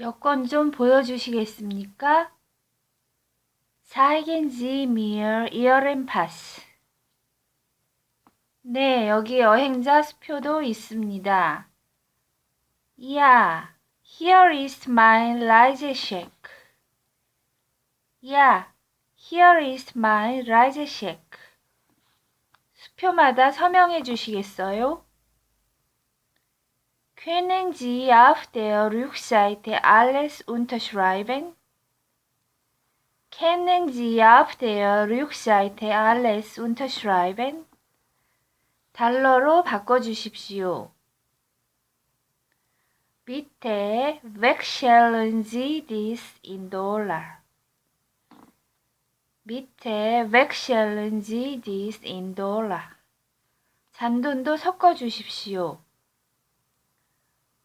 여권 좀 보여주시겠습니까? Mir Ihren Pass. 네, 여기 여행자 수표도 있습니다. Ja, here is my Reisecheck. Ja, here is my Reisecheck. 수표마다 서명해 주시겠어요? Können Sie auf der Rückseite alles unterschreiben? Können Sie auf der Rückseite alles unterschreiben? 달러로 바꿔주십시오. Bitte wechseln Sie dies in Dollar. Bitte wechseln Sie dies in Dollar. 잔돈도 섞어 주십시오.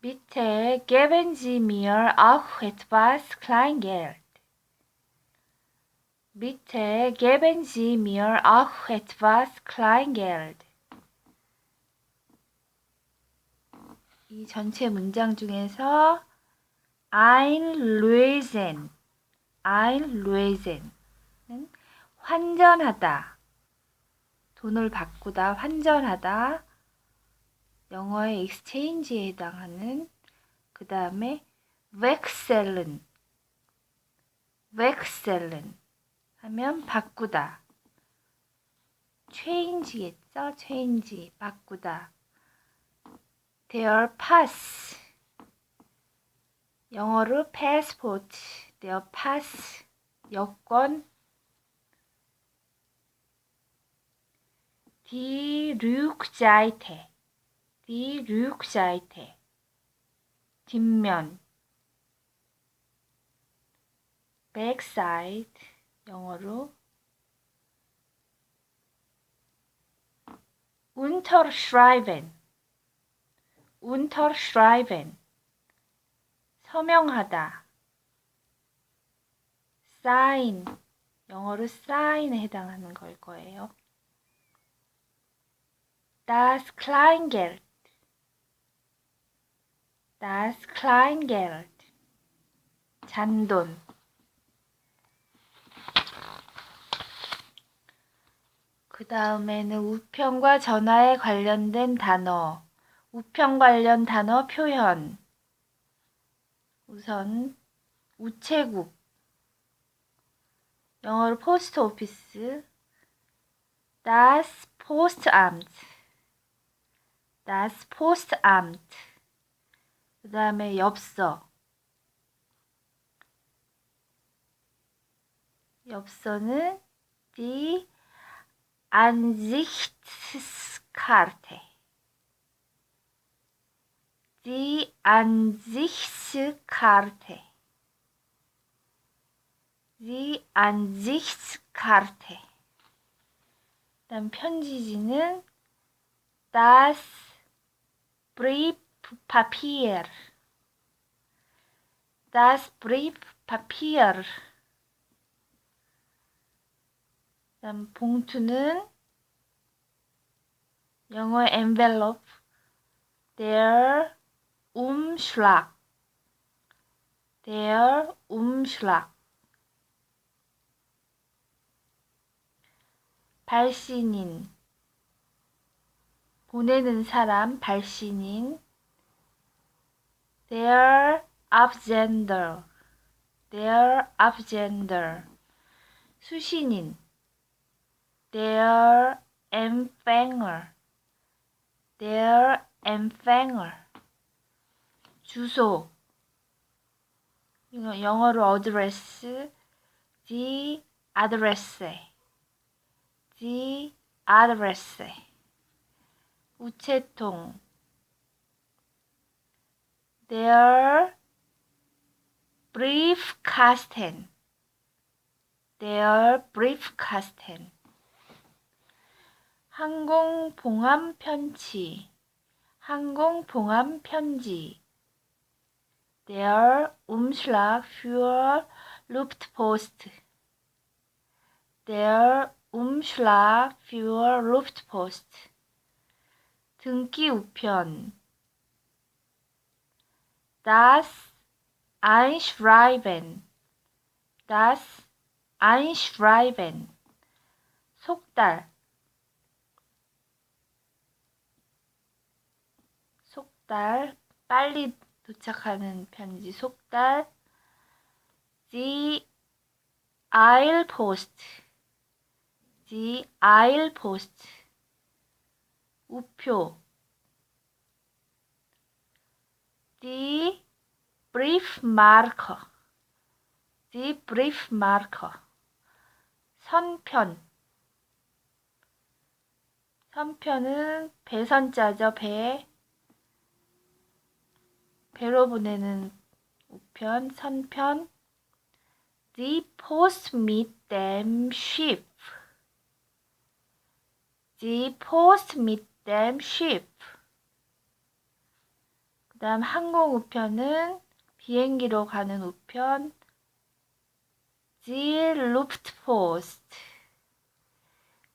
Bitte geben Sie mir auch etwas Kleingeld. Bitte geben Sie mir auch etwas Kleingeld. 이 전체 문장 중에서 ein Lösen, ein Lösen은 환전하다, 돈을 바꾸다, 환전하다, 영어의 exchange에 해당하는 그 다음에 wechseln, wechseln 하면 바꾸다, change겠죠? change, 바꾸다. their pass 영어로 passport, their pass 여권 Rückseite die Rückseite 뒷면 backside 영어로 unterschreiben unterschreiben 서명하다 sign 영어로 sign에 해당하는 걸 거예요. Das Kleingeld Das Kleingeld 잔돈 그 다음에는 우편과 전화에 관련된 단어 우편 관련 단어 표현. 우선 우체국. 영어로 포스트 오피스. Das Postamt. Das Postamt. 그 다음에 엽서. 엽서는 die Ansichtskarte. Die Ansichtskarte. Die Ansichtskarte. 다음 편지지는 das Briefpapier. Das Briefpapier. 다음 봉투는 영어 envelope. Der Umschlag. Der Umschlag. 발신인. 보내는 사람, 발신인. Der Absender. Der Absender. 수신인. Der Empfänger. Der Empfänger. 주소 영어로 address the address the address 우체통 their briefkasten their briefkasten 항공봉암 편지 항공봉암 편지 Der Umschlag für Luftpost. Der Umschlag für Luftpost. 등기 우편. Das einschreiben. das einschreiben. 속달. 속달. 빨리 도착하는 편지 속달. Die Eilpost. Die Eilpost. 우표. Die Briefmarke. Die Briefmarke. 선편. 선편은 배선자죠, 배. 배로 보내는 우편, 선편. Die Post mit dem Schiff. Die Post mit dem Schiff. 그 다음 항공 우편은 비행기로 가는 우편. Die Luftpost.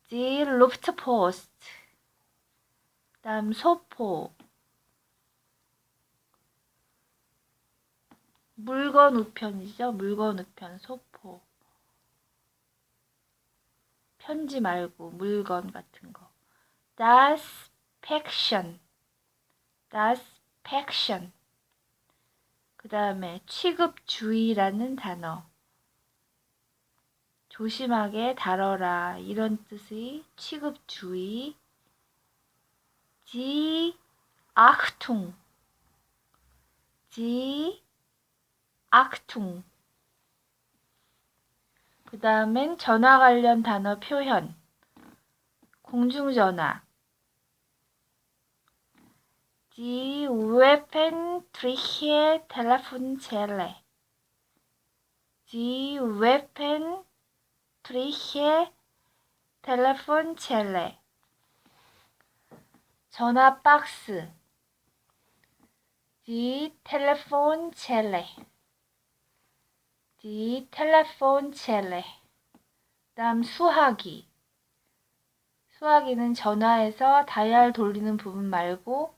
Die Luftpost. 그 다음 소포. 물건 우편이죠. 물건 우편, 소포. 편지 말고 물건 같은 거. Das Päckchen. Das Päckchen. 그 다음에 취급주의라는 단어. 조심하게 다뤄라. 이런 뜻의 취급주의. Die Achtung. Die 악퉁. 그 다음엔 전화 관련 단어 표현. 공중전화. Die öffentliche Telefonzelle. Die öffentliche Telefonzelle. 전화 박스. Die Telefonzelle. Die Telefonzelle. 다음 수화기. 수화기는 전화에서 다이얼 돌리는 부분 말고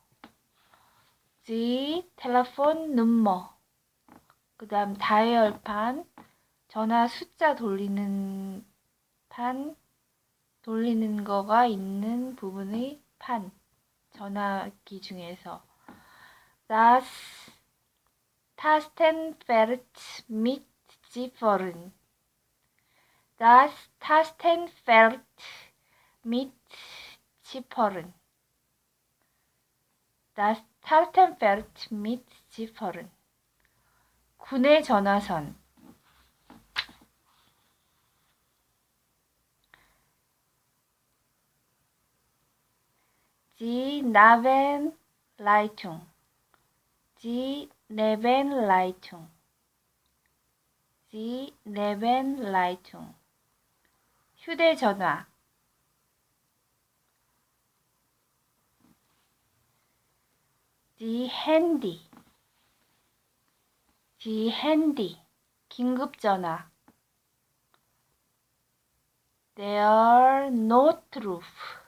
Telefonnummer. Die Telefonnummer. 그 다음 다이얼판. 전화 숫자 돌리는 판. 돌리는 거가 있는 부분의 판. 전화기 중에서. Das Tastenfeld mit Ziffern. Das Tastenfeld mit Ziffern. Das Tastenfeld mit Ziffern. 군의 전화선. Die Nabenleitung. Die Nebenleitung. Die Nebenleitung. 휴대전화. Die Handy. Die Handy. 긴급전화. Der Notruf.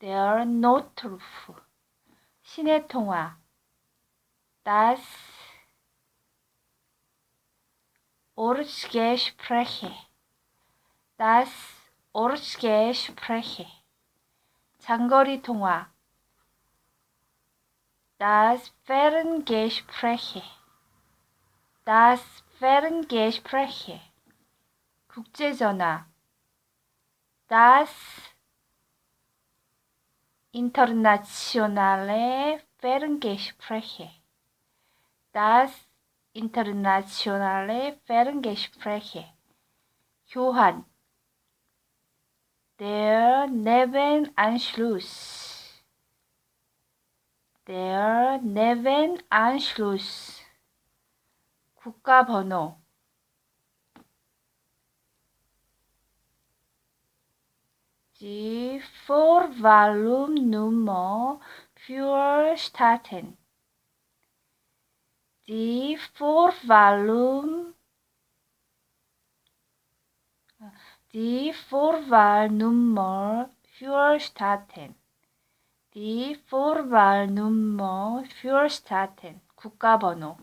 Der Notruf. 시내 통화. Das Ortsgespräche. Das Ortsgespräche. 장거리 통화. Das Ferngespräche. Das Ferngespräche. 국제전화. Das internationale Ferngespräche. Das internationale Ferngespräche. 교환. Der Nebenanschluss. Der Neven Anschluss 국가 번호 Die Vorwahlnummer für Staaten. Die Vorwahlnummer die Vorwahlnummer für Staaten. Die Vorwahlnummer für Staaten. 국가번호.